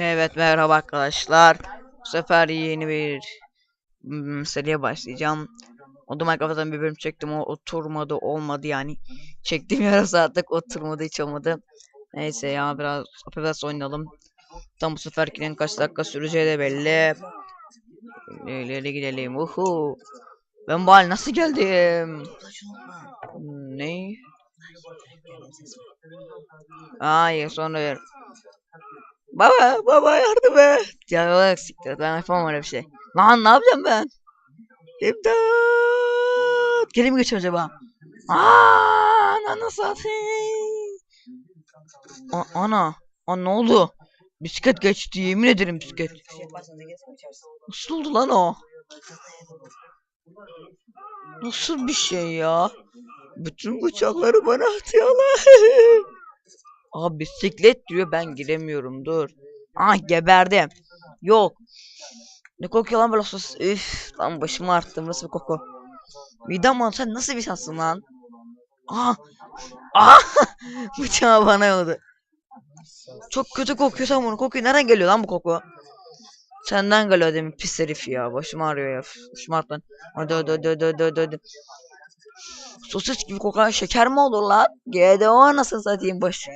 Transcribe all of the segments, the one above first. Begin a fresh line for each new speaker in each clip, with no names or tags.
Evet merhaba arkadaşlar. Bu sefer yeni bir mm, seriye başlayacağım. O da Minecraft'tan bir bölüm çektim o oturmadı olmadı yani. Çektim yarım saatlik oturmadı hiç olmadı. Neyse ya biraz biraz oynayalım. Tam bu seferkinin kaç dakika süreceği de belli. İleri gidelim. Uhu. Ben bu nasıl geldim? Ne? Hayır sonra ver. Baba baba yardım et. Bak siktir ben yapamam öyle bir şey. Lan ne yapacağım ben? İmdat. Geri mi geçiyorum acaba? Aaa ananı satayım. A- ana. Ana ne oldu? Bisiklet geçti yemin ederim bisiklet. Nasıl oldu lan o? Nasıl bir şey ya? Bütün bıçakları bana atıyorlar. Abi bisiklet diyor ben giremiyorum dur. Ah geberdim. Yok. Ne kokuyor lan böyle sos? Üf lan başımı arttı nasıl bir koku. Vidam sen nasıl bir şansın lan? Ah. Ah. Bıçağı bana yolladı. Çok kötü kokuyor sen bunu kokuyor. Nereden geliyor lan bu koku? Senden geliyor demin pis herif ya. Başım ağrıyor ya. Başım lan. Hadi hadi hadi hadi hadi hadi. Sosis gibi kokan şeker mi olur lan? GDO nasıl satayım baş.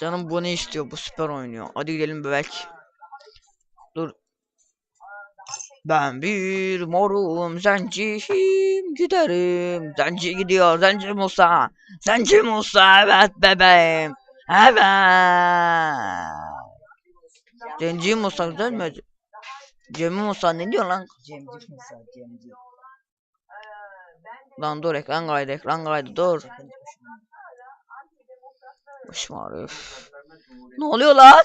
Canım bu ne istiyor? Bu süper oynuyor. Hadi gidelim bebek. Dur. Ben bir morum zenciyim giderim. Zenci gidiyor zenci Musa. Zenci Musa evet bebeğim. Evet. Zenci Musa güzel mi? Cemil Musa ne diyor lan?
Cemcik Musa, Cemcik.
Lan dur ekran kaydı ekran kaydı dur. Başım ağrıyor. üf. Ne oluyor lan?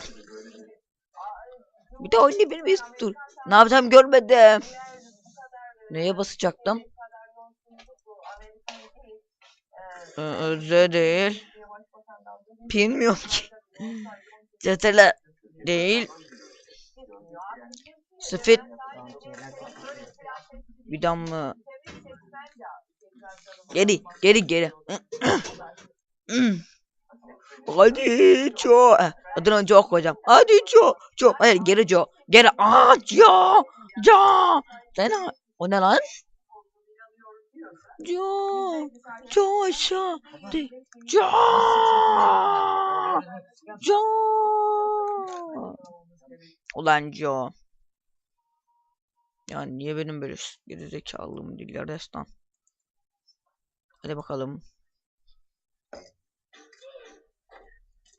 Bir de oynayabilir miyiz? Dur. Ne yapacağım görmedim. Neye basacaktım? Ee, Özde değil. Bilmiyorum ki. Cetele değil. Sıfit bir damla. Geri geri geri. Hadi Joe. Eh, Adını Joe koyacağım. Hadi Joe. Joe. Hayır geri Joe. Geri. Aa Joe. Joe. Sen o ne lan? Joe. Joe aşağı. Joe. Joe. Ulan Joe. Ya niye benim böyle gerizekalığım değil destan. Hadi bakalım.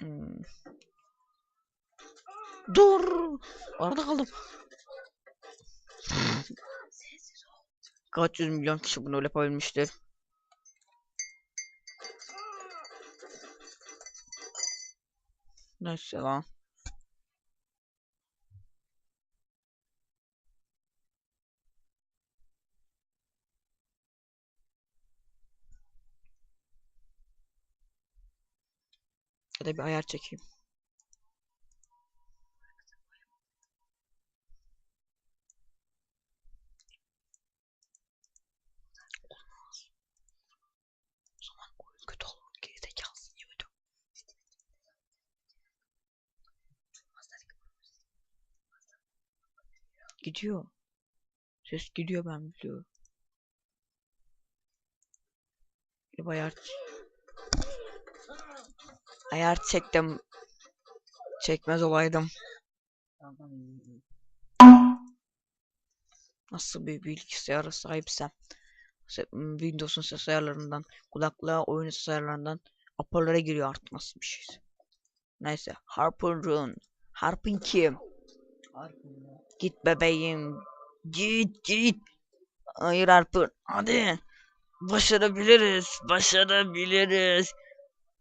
Hmm. Dur. Arada kaldım. Kaç yüz milyon kişi bunu yapabilmiştir. Neyse lan. Da bir ayar çekeyim. Gidiyor. Ses gidiyor ben biliyorum. Bir ayar ayar çektim. Çekmez olaydım. Nasıl bir bilgisayara sahipsem. Windows'un ses ayarlarından, kulaklığa oyun ses ayarlarından hoparlöre giriyor artık nasıl bir şey. Neyse. Harpun Run. Harpun kim?
Harpun.
Git bebeğim. Git git. Hayır Harpun. Hadi. Başarabiliriz. Başarabiliriz.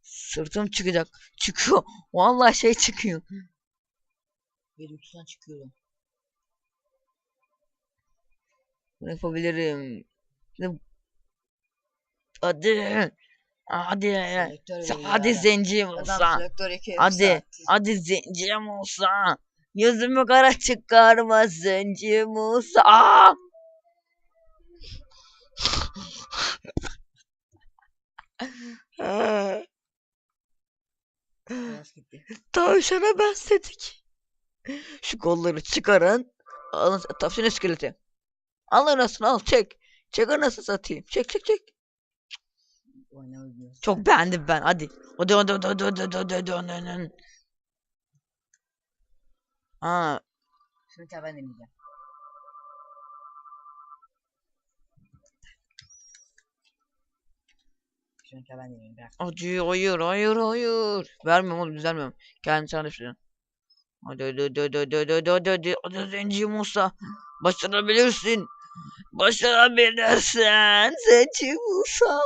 Sırtım çıkacak. Çıkıyor. Vallahi şey çıkıyor.
Bir uçtan çıkıyorum.
Bunu yapabilirim. Şimdi- Hadi. Hadi. Hadi zenciyim olsa. Hadi. Hadi zenciyim olsa. Yüzümü kara çıkarma zenciyim olsa. Aa!
Ters gitti.
Tavşana benzedik. Şu kolları çıkarın. Alın tavşan iskeleti. Al anasını al çek. Çek anasını satayım. Çek çek çek. Çok beğendim ben hadi. Hadi hadi hadi hadi hadi hadi hadi hadi hadi. Aa,
Şunu ben deneyeceğim. Çağır ben deneyeyim. Bırak.
acı hayır hayır hayır. Vermiyorum oğlum düzelmiyorum. Kendi sana düşünün. Hadi hadi hadi hadi hadi hadi hadi hadi hadi Zenci Musa. Başarabilirsin. Başarabilirsin Zenci Musa.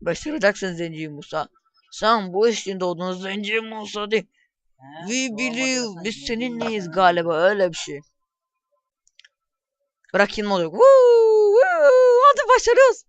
Başaracaksın Zenci Musa. Sen bu işin doğdun Zenci Musa de. We believe biz seninleyiz galiba öyle bir şey. Bırak yine oluyor. Woo, woo, hadi başarıyoruz.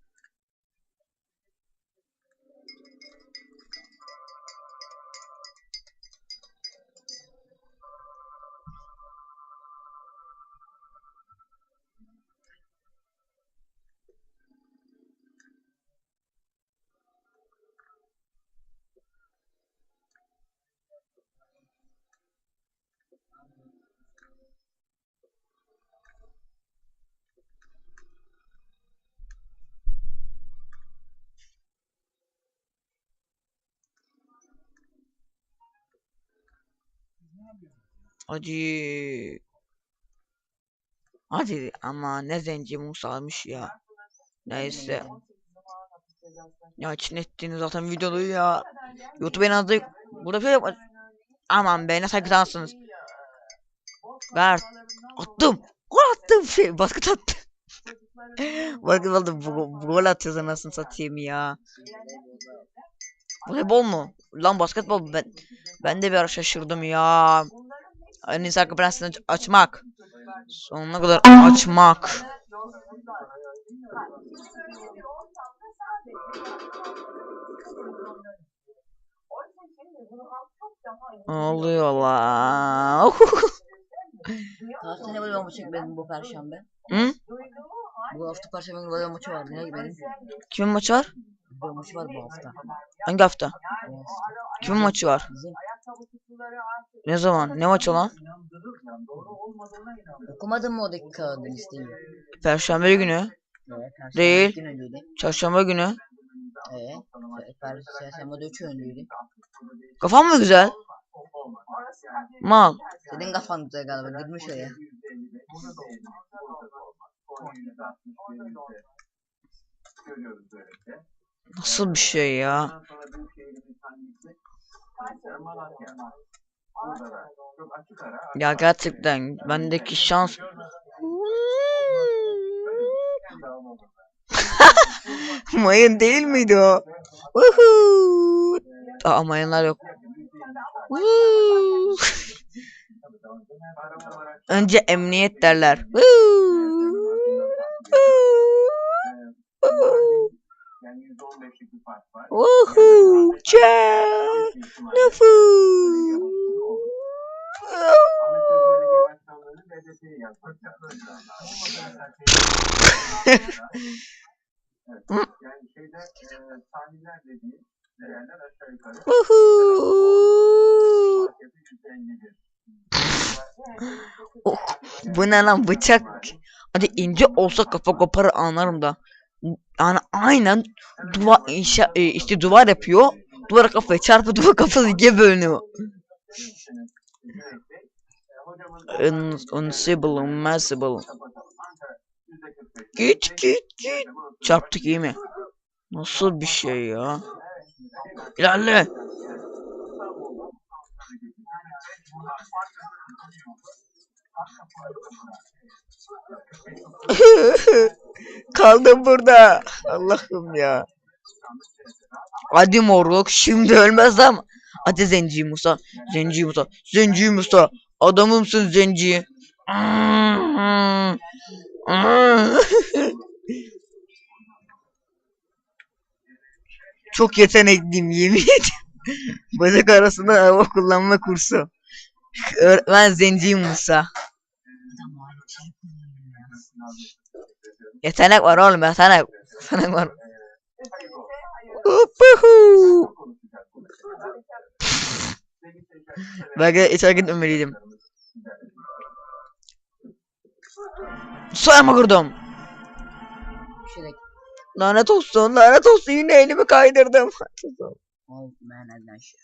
Hadi. Hadi ama ne zenci Musa'ymış ya. Neyse. Ya için ettiğiniz zaten videoyu ya. YouTube en azı burada şey yapma. Aman be ne saygıdansınız. Ver. Attım. Gol attım şey basket attım. basket aldım. Gol atıyoruz anasını satayım ya. Voleybol mu? Lan basketbol ben ben de bir ara şaşırdım ya. En iyisi arka prensini aç- açmak. Sonuna kadar açmak. Ne oluyor lan?
Tane voleybol maçı benim bu perşembe?
Hı?
Bu hafta perşembe günü voleybol maçı vardı. Ne benim?
Kimin maçı var?
Voleybol maçı var bu hafta.
Hangi hafta?
Bu hafta.
Kimin maçı var?
Bizim
Ne zaman? Ne maçı lan?
okumadın mı oradaki kağıdı listeyi?
Perşembe günü.
Evet. Perşembe
Değil. Çarşamba günü.
Evet. Perşembe de üç gün önceydi.
Kafam mı güzel? Mal.
Senin kafan güzel galiba. Girmiş oraya.
Nasıl bir şey ya? Ya gerçekten bendeki şans Mayın değil miydi o? Woohoo! Aa mayınlar yok. Önce emniyet derler. Woo! Woo! Woohoo! Cha! Nafuu! Woohoo! Oh, bu ne lan bıçak? Hadi ince olsa kafa koparır anlarım da. Yani aynen duvar inşa e, işte duvar yapıyor. Duvara kafayı çarpı duvar kafası ikiye bölünüyor. Un unsible, unmessable. Git git git. Çarptık iyi mi? Nasıl bir şey ya? İlerle. Kaldım burada. Allah'ım ya. Hadi moruk şimdi ölmez ama. Hadi Zenci Musa. Zenci Musa. Zenci Musa. Adamımsın Zenci. Çok yetenekliyim yemin ederim. Bacak arasında araba kullanma kursu. Öğretmen Zenci Musa. Yetenek var oğlum yetenek. Yetenek var. Hoppahu. Belki içeri gitmemeliydim. Sayma kırdım.
De
Lanet olsun, lanet olsun yine elimi kaydırdım.
Old man adventure.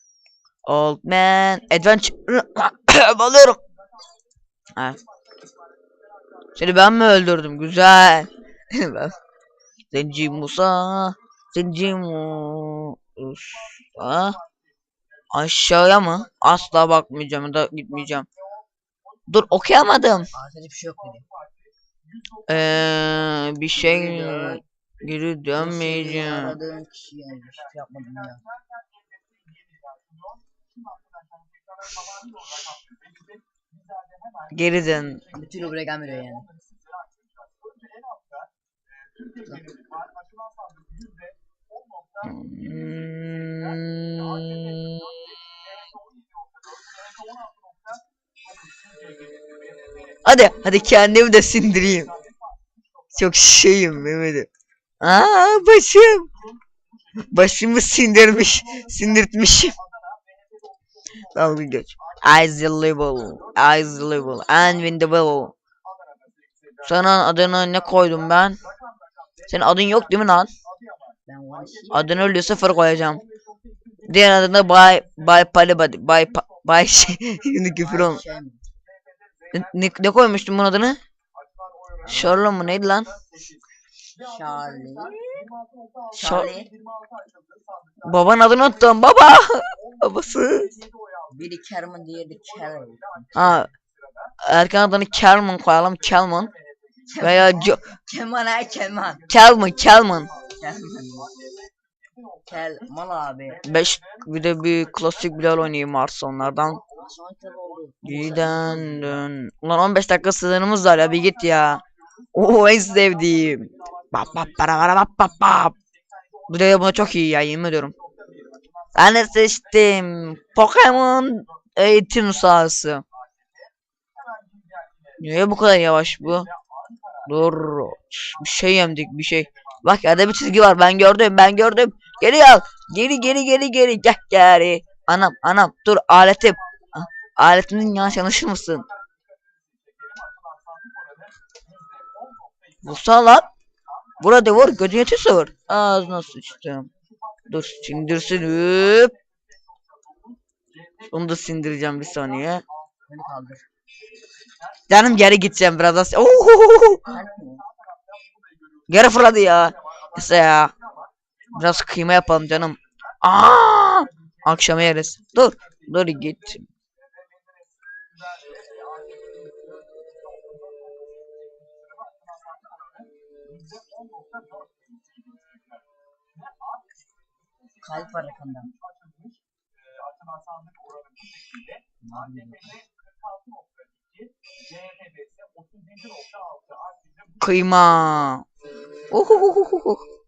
Old man adventure alıyorum. Ha. Seni ben mi öldürdüm? Güzel. Zenci Musa, Zenci Musa. Aşağıya mı? Asla bakmayacağım ya da gitmeyeceğim. Dur okuyamadım.
Ağzında bir şey yok dedi.
Ee, bir şey
Geri
dönmeyeceğim.
Aradığın kişi yani bir şey yapmadım ya.
Geri dön.
Türlü buraya gelmiyor yani.
Hmm. Hadi, hadi kendimi de sindireyim. Çok şeyim Mehmet'im. Aa başım. Başımı sindirmiş, sindirtmişim. Dalga geç. Isleable, isleable, unwindable. Sana adını ne koydum ben? Senin adın yok değil mi lan? Adını öyle sıfır koyacağım. Diğer adını Bay Bay Palibadi Bay Bay şey şimdi küfür olma. Ne, ne, ne koymuştum bunun adını? Sherlock mu neydi lan?
Charlie. Charlie.
Babanın adını unuttum baba. Babası.
Biri Kerman diğeri Carol.
Ha. Erken adını Kelman koyalım Kelman. Veya Jo-
Kemal Kemal.
Kelman Kelman.
Kemal. Kemal abi.
5 bir de bir klasik Bilal oynayayım varsa onlardan. Giden dön. Ulan 15 dakika sınırımız var ya bir git ya. Oo en sevdiğim. Bap bap para para bap bap bap. Bu da buna çok iyi ya yemin ediyorum. De seçtim. Pokemon eğitim sahası. Niye bu kadar yavaş bu? Dur. Bir şey yemdik bir şey. Bak yerde bir çizgi var ben gördüm ben gördüm. Geri al. Geri geri geri geri gel geri. Anam anam dur aletim. Ah, Aletimin yanlış anlaşır mısın? Vursana lan. Burada vur gözün yetiyorsa vur. Ağzına sıçtım. Dur sindirsin hüp. Onu da sindireceğim bir saniye.
Beni kaldır.
Canım geri gideceğim!
Kalp mi?
Geri fırladı ya. Neyse ya. Biraz kıyma yapalım canım. Aa! Akşama yeriz. Dur. Dur git.
Kalp var yakında.
Kıyma. Uhuhuhuhu.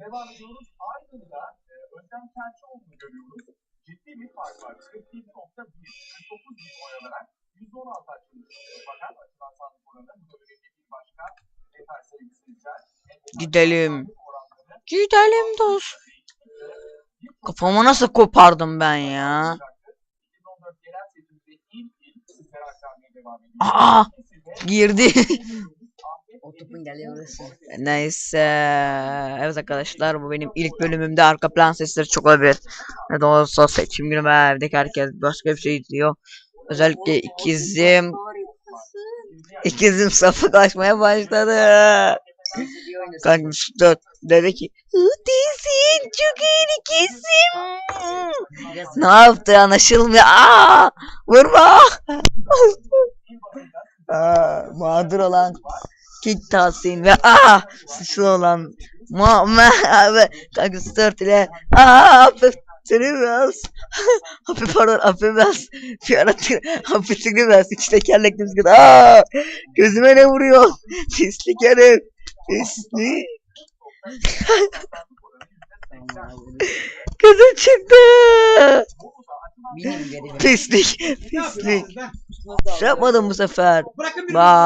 Devam ediyoruz. Aydın'da e, Özlem Kelçioğlu'nu görüyoruz. Ciddi bir fark var. 47.1, 49 bin oy alarak 116 açılmış. E, Fakat açılan sandık oranı bu da bir başka detay sevgili seyirciler.
Gidelim. Gidelim dost. Kafamı nasıl kopardım ben ya?
2014 yerel seçimde ilk il sizlere aktarmaya devam ediyor.
Aa! Girdi.
O topun geliyor orası.
Neyse. Evet arkadaşlar bu benim ilk bölümümde arka plan sesleri çok olabilir. Ne de olsa seçim günü evdeki herkes başka bir şey izliyor. Özellikle ikizim ikizim sapıklaşmaya başladı. Kanka dört dedi ki Hıdizin çok iyi ikizim. Ne yaptı anlaşılmıyor. Aa, vurma. Aa, mağdur olan Kick Tahsin ve aa suçlu olan Muammer abi. Kanka stört ile. Seni biraz hafif pardon hafif biraz fiyara hafiflik biraz iç tekerlekli bisiklet aa gözüme ne vuruyor? Pislik herif. Pislik. Gözüm çıktı. Pislik pislik.
Şey
yapmadım bu sefer. Bye.